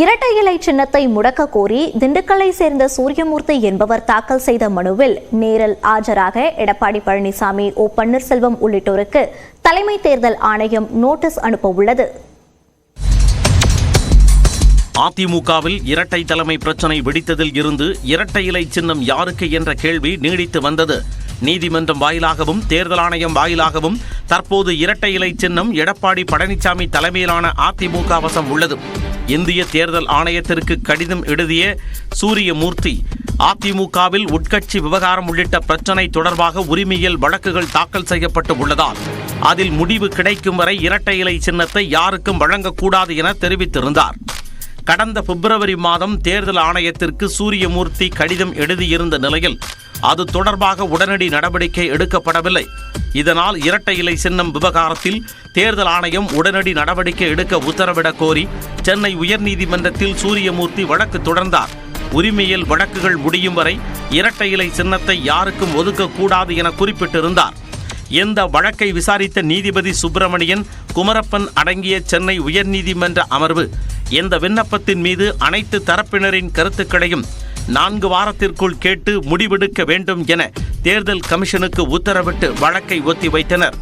இரட்டை இலை சின்னத்தை முடக்க கோரி திண்டுக்கல்லை சேர்ந்த சூரியமூர்த்தி என்பவர் தாக்கல் செய்த மனுவில் நேரில் ஆஜராக எடப்பாடி பழனிசாமி ஓ பன்னீர்செல்வம் உள்ளிட்டோருக்கு தலைமை தேர்தல் ஆணையம் நோட்டீஸ் அனுப்ப உள்ளது அதிமுகவில் இரட்டை தலைமை பிரச்சனை வெடித்ததில் இருந்து இரட்டை இலை சின்னம் யாருக்கு என்ற கேள்வி நீடித்து வந்தது. நீதிமன்றம் வாயிலாகவும் தேர்தல் ஆணையம் வாயிலாகவும் தற்போது இரட்டை இலை சின்னம் எடப்பாடி பழனிசாமி தலைமையிலான அதிமுக வசம் உள்ளது. இந்திய தேர்தல் ஆணையத்திற்கு கடிதம் எழுதிய சூரியமூர்த்தி அதிமுகவில் உட்கட்சி விவகாரம் உள்ளிட்ட பிரச்சனை தொடர்பாக உரிமையில் வழக்குகள் தாக்கல் செய்யப்பட்டு உள்ளதால் அதில் முடிவு கிடைக்கும் வரை இரட்டை இலை சின்னத்தை யாருக்கும் வழங்கக்கூடாது என தெரிவித்திருந்தார். கடந்த பிப்ரவரி மாதம் தேர்தல் ஆணையத்திற்கு சூரியமூர்த்தி கடிதம் எழுதியிருந்த நிலையில் அது தொடர்பாக உடனடி நடவடிக்கை எடுக்கப்படவில்லை. இதனால் இரட்டை இலை சின்னம் விவகாரத்தில் தேர்தல் ஆணையம் உடனடி நடவடிக்கை எடுக்க உத்தரவிடக் கோரி சென்னை உயர்நீதிமன்றத்தில் சூரியமூர்த்தி வழக்கு தொடர்ந்தார். உரிமையில் வழக்குகள் முடியும் வரை இரட்டை இலை சின்னத்தை யாருக்கும் ஒதுக்கக்கூடாது என குறிப்பிட்டிருந்தார். இந்த வழக்கை விசாரித்த நீதிபதி சுப்பிரமணியன் குமரப்பன் அடங்கிய சென்னை உயர்நீதிமன்ற அமர்வு இந்த விண்ணப்பத்தின் மீது அனைத்து தரப்பினரின் கருத்துக்களையும் நான்கு வாரத்திற்குள் கேட்டு முடிவெடுக்க வேண்டும் என தேர்தல் கமிஷனுக்கு உத்தரவிட்டு வழக்கை ஒத்திவைத்தனர்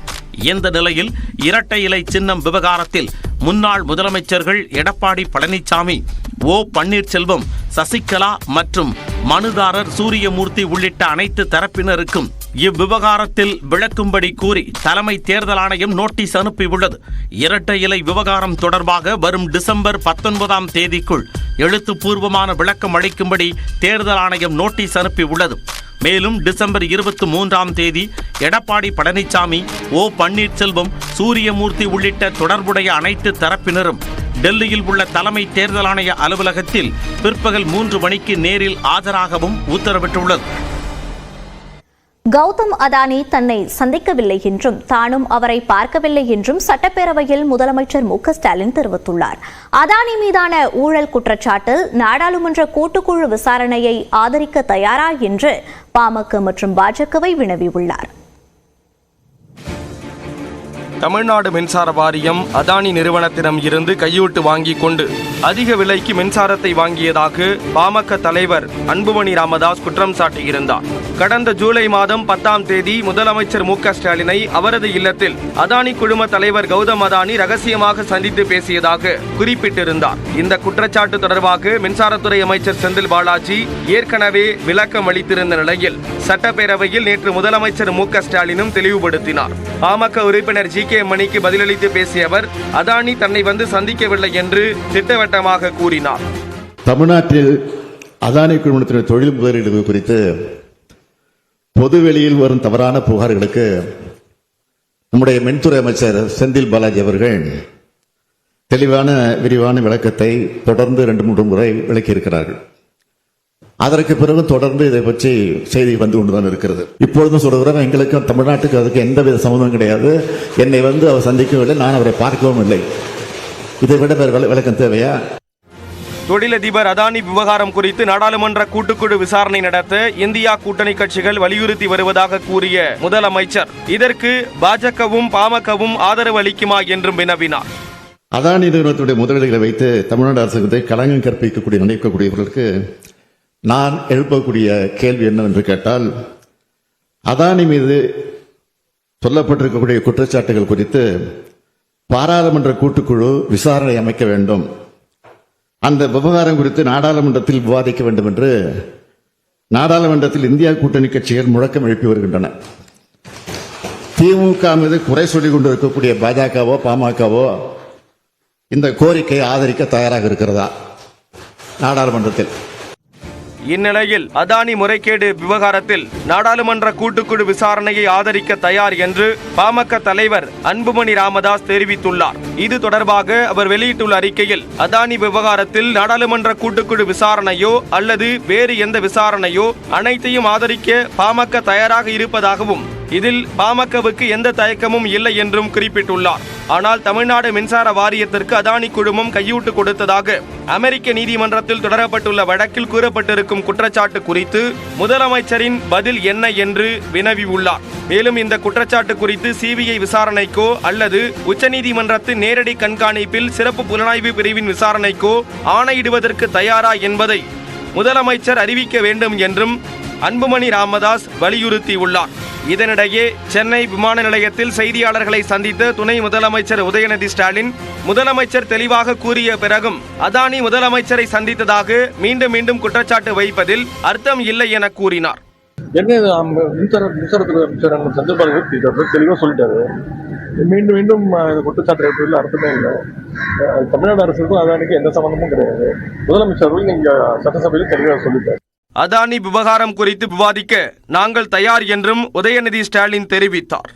இந்த நிலையில் இரட்டை இலை சின்னம் விவகாரத்தில் முன்னாள் முதலமைச்சர்கள் எடப்பாடி பழனிசாமி ஓ பன்னீர்செல்வம் சசிகலா மற்றும் மனுதாரர் சூரியமூர்த்தி உள்ளிட்ட அனைத்து தரப்பினருக்கும் இவ்விவகாரத்தில் விளக்கும்படி கூறி தலைமை தேர்தல் ஆணையம் நோட்டீஸ் அனுப்பியுள்ளது. இரட்டை இலை விவகாரம் தொடர்பாக வரும் டிசம்பர் பத்தொன்பதாம் தேதிக்குள் எழுத்துப்பூர்வமான விளக்கம் அளிக்கும்படி தேர்தல் ஆணையம் நோட்டீஸ் அனுப்பியுள்ளது. மேலும் டிசம்பர் இருபத்தி மூன்றாம் தேதி எடப்பாடி பழனிசாமி ஓ பன்னீர்செல்வம் சூரியமூர்த்தி உள்ளிட்ட தொடர்புடைய அனைத்து தரப்பினரும் டெல்லியில் உள்ள தலைமை தேர்தல் ஆணைய அலுவலகத்தில் பிற்பகல் மூன்று மணிக்கு நேரில் ஆஜராகவும் உத்தரவிட்டுள்ளது. கௌதம் அதானி தன்னை சந்திக்கவில்லை என்றும் தானும் அவரை பார்க்கவில்லை என்றும் சட்டப்பேரவையில் முதலமைச்சர் மு ஸ்டாலின் தெரிவித்துள்ளார். அதானி மீதான ஊழல் குற்றச்சாட்டில் நாடாளுமன்ற கூட்டுக்குழு விசாரணையை ஆதரிக்க தயாரா என்று பாமக மற்றும் பாஜகவை வினவியுள்ளார். தமிழ்நாடு மின்சார வாரியம் அதானி நிறுவனத்திடம் இருந்து கையூட்டு வாங்கிக் கொண்டு அதிக விலைக்கு மின்சாரத்தை வாங்கியதாக பாமக தலைவர் அன்புமணி ராமதாஸ் குற்றம் சாட்டியிருந்தார். கடந்த ஜூலை மாதம் பத்தாம் தேதி முதலமைச்சர் மு ஸ்டாலினை அவரது இல்லத்தில் அதானி குழும தலைவர் கௌதம் அதானி ரகசியமாக சந்தித்து பேசியதாக குறிப்பிட்டிருந்தார். இந்த குற்றச்சாட்டு தொடர்பாக மின்சாரத்துறை அமைச்சர் செந்தில் பாலாஜி ஏற்கனவே விளக்கம் அளித்திருந்த நிலையில் சட்டப்பேரவையில் நேற்று முதலமைச்சர் மு ஸ்டாலினும் தெளிவுபடுத்தினார். பாமக உறுப்பினர் ஜி கே மணிக்கு பதிலளித்து பேசிய அவர் அதானி தன்னை வந்து சந்திக்கவில்லை என்று திட்டவட்டமாக கூறினார். தமிழ்நாட்டில் அதானி குழுமத்தினர் தொழில் முதலீடு குறித்து பொது வெளியில் வரும் தவறான புகார்களுக்கு நம்முடைய மின்துறை அமைச்சர் செந்தில் பாலாஜி அவர்கள் தெளிவான விரிவான விளக்கத்தை தொடர்ந்து ரெண்டு மூன்று முறை விளக்கியிருக்கிறார்கள். அதற்கு பிறகு தொடர்ந்து இதை பற்றி செய்தி வந்து கொண்டுதான் இருக்கிறது. இப்பொழுதும் சொல்கிறோம் எங்களுக்கும் தமிழ்நாட்டுக்கு அதுக்கு எந்தவித சம்மந்தம் கிடையாது. என்னை வந்து அவர் சந்திக்கவில்லை நான் அவரை பார்க்கவும் இல்லை. இதை விட விளக்கம் தேவையா? தொழிலதிபர் அதானி விவகாரம் குறித்து நாடாளுமன்ற கூட்டுக்குழு விசாரணை நடத்த இந்தியா கூட்டணி கட்சிகள் வலியுறுத்தி வருவதாக கூறிய முதலமைச்சர் இதற்கு பாஜகவும் பாமகவும் ஆதரவு அளிக்குமா? என்றும் வினவினார். அதானி நிறுவனத்துடைய முதலீடுகளை வைத்து தமிழ்நாடு அரசுக்கு களங்கம் கற்பிக்கக்கூடிய நினைக்கக்கூடியவர்களுக்கு நான் எழுப்பக்கூடிய கேள்வி என்னவென்று கேட்டால் அதானி மீது சொல்லப்பட்டிருக்கக்கூடிய குற்றச்சாட்டுகள் குறித்து பாராளுமன்ற கூட்டுக்குழு விசாரணை அமைக்க வேண்டும். அந்த விவகாரம் குறித்து நாடாளுமன்றத்தில் விவாதிக்க வேண்டும் என்று நாடாளுமன்றத்தில் இந்தியா கூட்டணி கட்சிகள் முழக்கம் எழுப்பி வருகின்றன. திமுக மீது குறை சொல்லிக் கொண்டிருக்கக்கூடிய பாஜகவோ பாமகவோ இந்த கோரிக்கையை ஆதரிக்க தயாராக இருக்கிறதா? நாடாளுமன்றத்தில். இந்நிலையில் அதானி முறைகேடு விவகாரத்தில் நாடாளுமன்ற கூட்டுக்குழு விசாரணையை ஆதரிக்க தயார் என்று பாமக தலைவர் அன்புமணி ராமதாஸ் தெரிவித்துள்ளார். இது தொடர்பாக அவர் வெளியிட்டுள்ள அறிக்கையில் அதானி விவகாரத்தில் நாடாளுமன்ற கூட்டுக்குழு விசாரணையோ அல்லது வேறு எந்த விசாரணையோ அனைத்தையும் ஆதரிக்க பாமக தயாராக இருப்பதாகவும் இதில் பாமகவுக்கு எந்த தயக்கமும் இல்லை என்றும் குறிப்பிட்டுள்ளார். ஆனால் தமிழ்நாடு மின்சார வாரியத்திற்கு அதானி குழுமம் கையூட்டு கொடுத்ததாக அமெரிக்க நீதிமன்றத்தில் தொடரப்பட்டுள்ள வழக்கில் கூறப்பட்டிருக்கும் குற்றச்சாட்டு குறித்து முதலமைச்சரின் பதில் என்ன என்று வினவியுள்ளார். மேலும் இந்த குற்றச்சாட்டு குறித்து சிபிஐ விசாரணைக்கோ அல்லது உச்சநீதிமன்றத்தின் நேரடி கண்காணிப்பில் சிறப்பு புலனாய்வு பிரிவின் விசாரணைக்கோ ஆணையிடுவதற்கு தயாரா என்பதை முதலமைச்சர் அறிவிக்க வேண்டும் என்றும் அன்புமணி ராமதாஸ் வலியுறுத்தியுள்ளார். இதனிடையே சென்னை விமான நிலையத்தில் செய்தியாளர்களை சந்தித்த துணை முதலமைச்சர் உதயநிதி ஸ்டாலின் முதலமைச்சர் தெளிவாக கூறிய பிறகும் அதானி முதலமைச்சரை சந்தித்ததாக மீண்டும் மீண்டும் குற்றச்சாட்டு வைப்பதில் அர்த்தம் இல்லை என கூறினார். என்ன மின்சார மின்சாரத்துறை அமைச்சர் சந்திரபாபு தெளிவாக சொல்லிட்டாரு. மீண்டும் மீண்டும் குற்றச்சாட்டு வைப்பதில் அர்த்தமே இல்லை. தமிழ்நாடு அரசுக்கும் அதானிக்கு எந்த சம்பந்தமும் கிடையாது. முதலமைச்சர் அவர்கள் நீங்க சட்டசபையில் தெளிவாக சொல்லிட்டாரு. அதானி விவகாரம் குறித்து விவாதிக்க நாங்கள் தயார் என்றும் உதயநிதி ஸ்டாலின் தெரிவித்தார்.